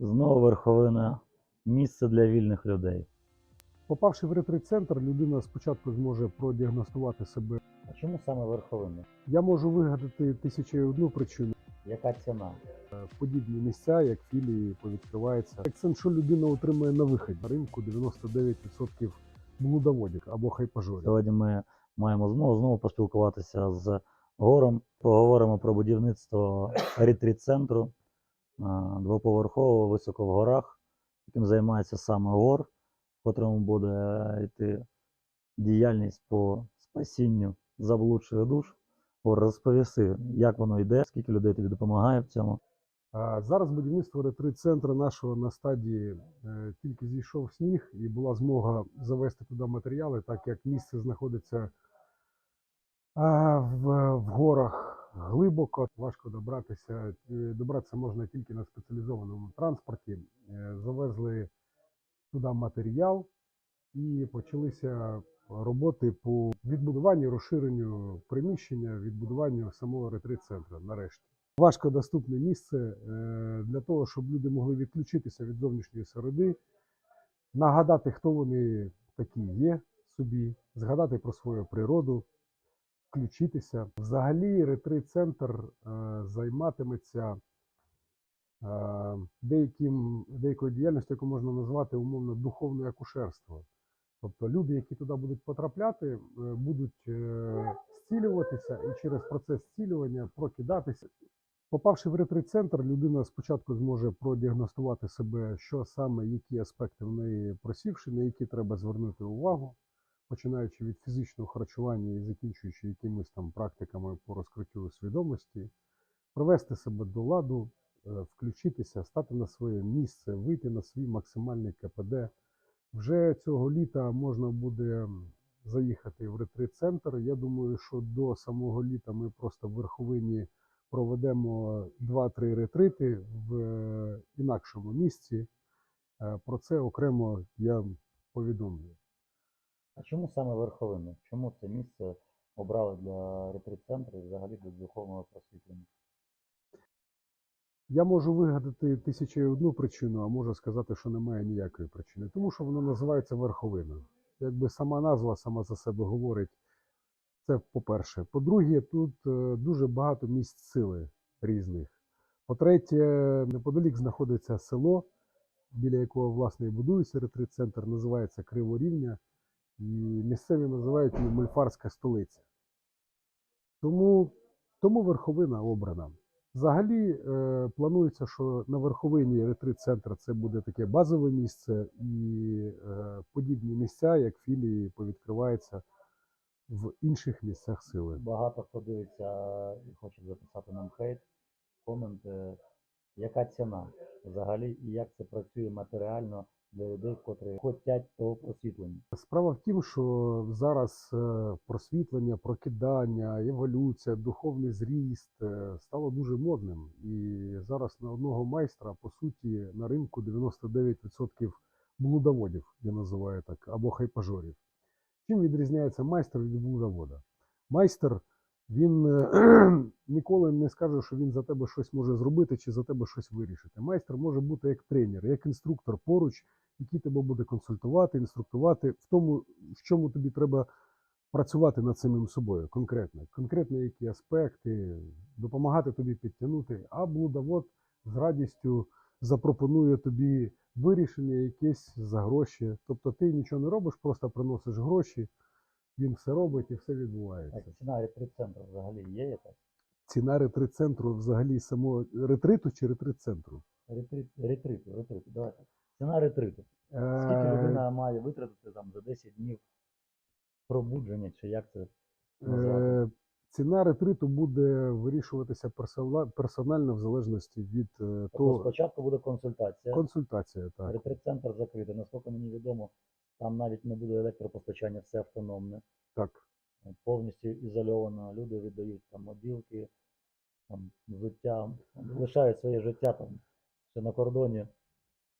Знову верховина місце для вільних людей. Попавши в ретрит-центр, людина спочатку зможе продіагностувати себе. А чому саме верховина? Я можу вигадати тисячу і одну причину. Яка ціна? Е, Подібні місця, як філії, повідкриваються. Акцент, що людина отримує на виході на ринку 99% блудоводів або хайпажорів. Сьогодні ми маємо змогу знову поспілкуватися з гором. Поговоримо про будівництво ретріт-центру а, двоповерхового високо в горах, яким займається саме гор, в котрому буде йти діяльність по спасінню заблудших душ. Гор, розповіси, як воно йде, скільки людей тобі допомагає в цьому. Зараз будівництво ретрит-центру нашого на стадії е, тільки зійшов сніг і була змога завести туди матеріали, так як місце знаходиться в, в горах глибоко, важко добратися. Е, Добратися можна тільки на спеціалізованому транспорті. Е, Завезли туди матеріал і почалися роботи по відбудуванню, розширенню приміщення, відбудуванню самого ретрит-центру нарешті. Важкодоступне місце е, для того, щоб люди могли відключитися від зовнішньої середи, нагадати, хто вони такі є собі, згадати про свою природу, включитися. Взагалі, ретрит-центр е, займатиметься е, деяким, деякою діяльністю, яку можна назвати умовно духовне акушерство. Тобто люди, які туди будуть потрапляти, е, будуть зцілюватися і через процес зцілювання прокидатися. Попавши в ретрит-центр, людина спочатку зможе продіагностувати себе, що саме, які аспекти в неї просівши, на які треба звернути увагу, починаючи від фізичного харчування і закінчуючи якимись там практиками по розкриттю свідомості, привести себе до ладу, е, включитися, стати на своє місце, вийти на свій максимальний КПД. Вже цього літа можна буде заїхати в ретрит-центр. Я думаю, що до самого літа ми просто в верховині проведемо 2-3 ретрити в е, інакшому місці. Е, Про це окремо я повідомлю. А чому саме верховина? Чому це місце обрали для ретрит-центру і взагалі для духовного просвітлення? Я можу вигадати тисячу і одну причину, а можу сказати, що немає ніякої причини, тому що воно називається верховина. Якби сама назва сама за себе говорить, це по-перше. По-друге, тут е, дуже багато місць сили різних. По-третє, неподалік знаходиться село, біля якого власне і будується ретрит-центр, називається Криворівня, і місцеві називають її Мольфарська столиця. Тому, тому верховина обрана. Взагалі е, планується, що на верховині ретрит-центр це буде таке базове місце, і е, подібні місця, як філії, повідкриваються в інших місцях сили. Багато хто дивиться і хоче записати нам хейт, комент. е, Яка ціна взагалі і як це працює матеріально для людей, котрі хочуть того просвітлення? Справа в тім, що зараз е, просвітлення, прокидання, еволюція, духовний зріст е, стало дуже модним. І зараз на одного майстра, по суті, на ринку 99% блудоводів, я називаю так, або хайпажорів. Чим відрізняється майстер від блудовода? Майстер він е, ніколи не скаже, що він за тебе щось може зробити чи за тебе щось вирішити. Майстер може бути як тренер, як інструктор поруч, який тебе буде консультувати, інструктувати в тому, в чому тобі треба працювати над самим собою конкретно. Конкретно які аспекти, допомагати тобі підтягнути, а блудовод з радістю запропонує тобі вирішення якесь за гроші. Тобто ти нічого не робиш, просто приносиш гроші, він все робить і все відбувається. Так, ціна ретрит-центру взагалі є якась? Ціна ретрит-центру взагалі самого ретриту чи ретрит-центру? Ретрит, ретриту, ретриту, давай так. Ціна ретриту. Скільки Е, людина має витратити там за 10 днів пробудження, чи як це назвати? Е, Ціна ретриту буде вирішуватися персонально в залежності від е, Тобто того спочатку буде консультація. консультація. Так. Ретрит-центр закритий. Наскільки мені відомо, там навіть не буде електропостачання, все автономне, так. повністю ізольовано. Люди віддають там мобілки, там взуття, лишають своє життя там ще на кордоні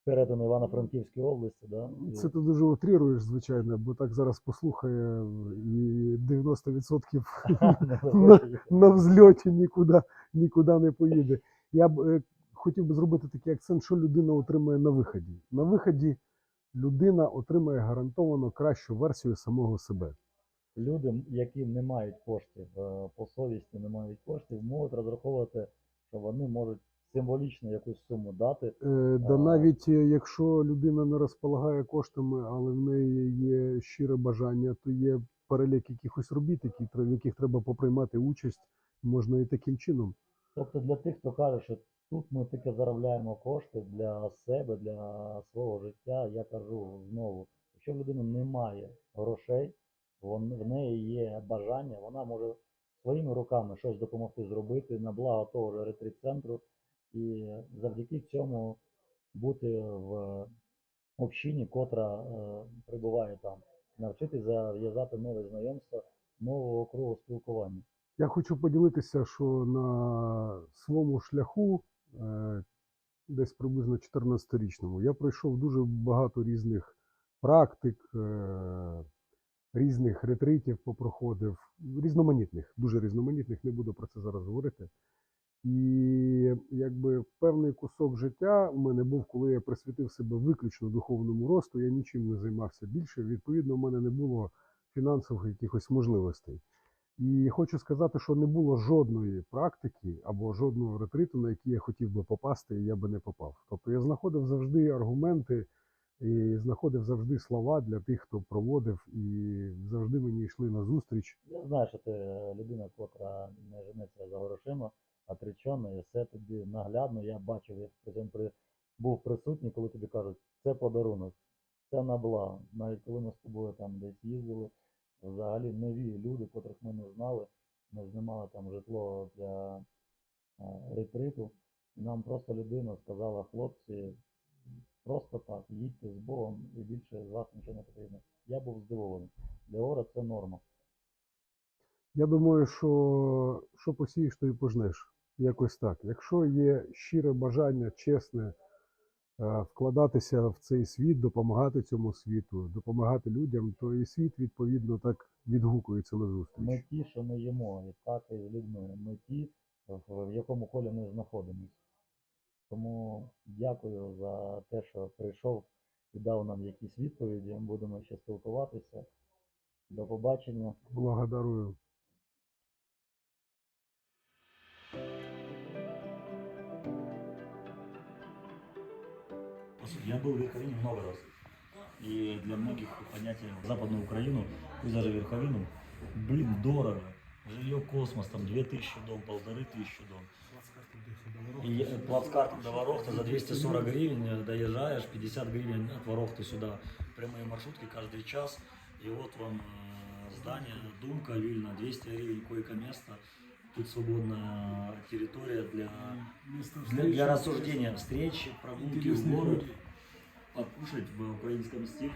перетину Івано-Франківської області. Да? Це ти дуже утрируєш, звичайно, бо так зараз послухає і 90% на, на взльоті нікуди, нікуди не поїде. Я б е, хотів би зробити такий акцент, що людина отримує на виході. На виході людина отримає гарантовано кращу версію самого себе. Люди, які не мають коштів е, по совісті, не мають коштів, можуть розраховувати, що вони можуть символічно якусь суму дати. Е, да навіть е, якщо людина не розполагає коштами, але в неї є щире бажання, то є перелік якихось робіт, які, в яких треба поприймати участь, можна і таким чином. Тобто для тих, хто каже, що тут ми тільки заробляємо кошти для себе, для свого життя, я кажу знову, якщо в людини немає грошей, в неї є бажання, вона може своїми руками щось допомогти зробити на благо того ж ретрит-центру і завдяки цьому бути в общині, котра е, прибуває там, навчитись зав'язати нове знайомства, нового кругу спілкування. Я хочу поділитися, що на своєму шляху, десь приблизно 14-річному, я пройшов дуже багато різних практик, е, різних ретритів попроходив, різноманітних, дуже різноманітних, не буду про це зараз говорити. І якби певний кусок життя в мене був, коли я присвятив себе виключно духовному росту, я нічим не займався більше. Відповідно, в мене не було фінансових якихось можливостей. І хочу сказати, що не було жодної практики або жодного ретриту, на який я хотів би попасти, і я би не попав. Тобто я знаходив завжди аргументи і знаходив завжди слова для тих, хто проводив, і завжди мені йшли на зустріч. Я знаю, що ти е, людина, котра не женеться за грошима, отречена, і все тобі наглядно. Я бачив, при цьому при... був присутній, коли тобі кажуть, це подарунок, це на благо. Навіть коли ми з тобою там десь їздили, взагалі нові люди, котрих ми не знали, ми знімали там житло для е, ретриту. Нам просто людина сказала, хлопці, просто так, їдьте з Богом і більше з вас нічого не потрібно. Я був здивований. Для Ора це норма. Я думаю, що що посієш, то і пожнеш. Якось так. Якщо є щире бажання, чесне вкладатися в цей світ, допомагати цьому світу, допомагати людям, то і світ відповідно так відгукується на зустріч. Ми ті, що ми їмо, і так і з людьми. Ми ті, в в якому колі ми знаходимося. Тому дякую за те, що прийшов і дав нам якісь відповіді. Будемо ще спілкуватися. До побачення. Благодарую. Я был в Верховине много раз. И для многих понятие Западную Украину, пусть даже Верховину, блин, дорого. Жилье космос, там 2000 дом, полторы тысячи дом. И э, плацкартом до Ворохты за 240 гривен э, доезжаешь, 50 гривен от Ворохты сюда. Прямые маршрутки каждый час. И вот вам э, здание, Думка, Вильна, 200 гривен койко-место. Тут свободная территория для, для, для рассуждения, встречи, прогулки в город, покушать в украинском стиле.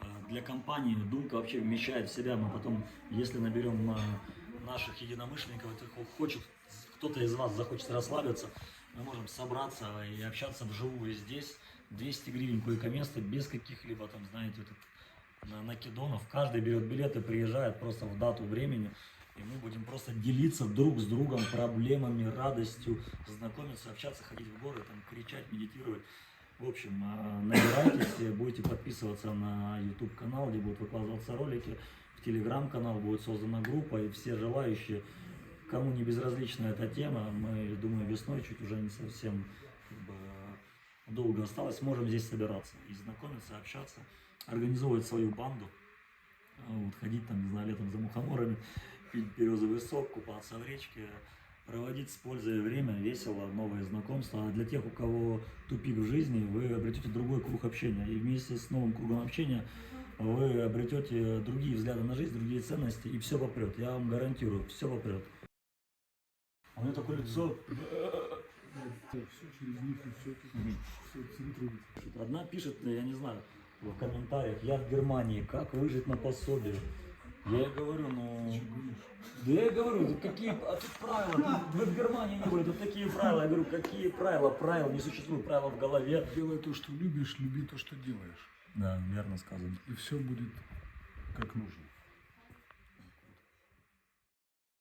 Э, Для компании Думка вообще вмещает в себя. Мы потом, если наберем э, наших единомышленников, это хочет, кто-то из вас захочет расслабиться, мы можем собраться и общаться вживую здесь. 200 гривен койко-место, без каких-либо там, знаете, вот накидонов. Каждый берет билеты, приезжает просто в дату времени. И мы будем просто делиться друг с другом проблемами, радостью, знакомиться, общаться, ходить в горы, там, кричать, медитировать. В общем, э, набирайтесь, э, будете подписываться на YouTube канал, где будут выкладываться ролики. В Telegram канал будет создана группа, и все желающие, кому не безразлична эта тема, мы, думаю, весной чуть уже не совсем как бы, долго осталось, можем здесь собираться и знакомиться, общаться, организовывать свою банду, а вот, ходить там, не знаю, летом за мухоморами, пить березовый сок, купаться в речке, проводить с пользой время, весело, новые знакомства. А для тех, у кого тупик в жизни, вы обретете другой круг общения. И вместе с новым кругом общения вы обретете другие взгляды на жизнь, другие ценности, и все попрет. Я вам гарантирую, все попрет. У меня такое лицо. Одна пишет, я не знаю, в комментариях, я в Германии, как выжить на пособие? Я ей говорю, ну... Да я говорю, тут какие а тут правила? Вы в Германии не были, тут такие правила. Я говорю, какие правила? Правил не существует, правила в голове. Делай то, что любишь, люби то, что делаешь. Да, верно сказано. И все будет как нужно.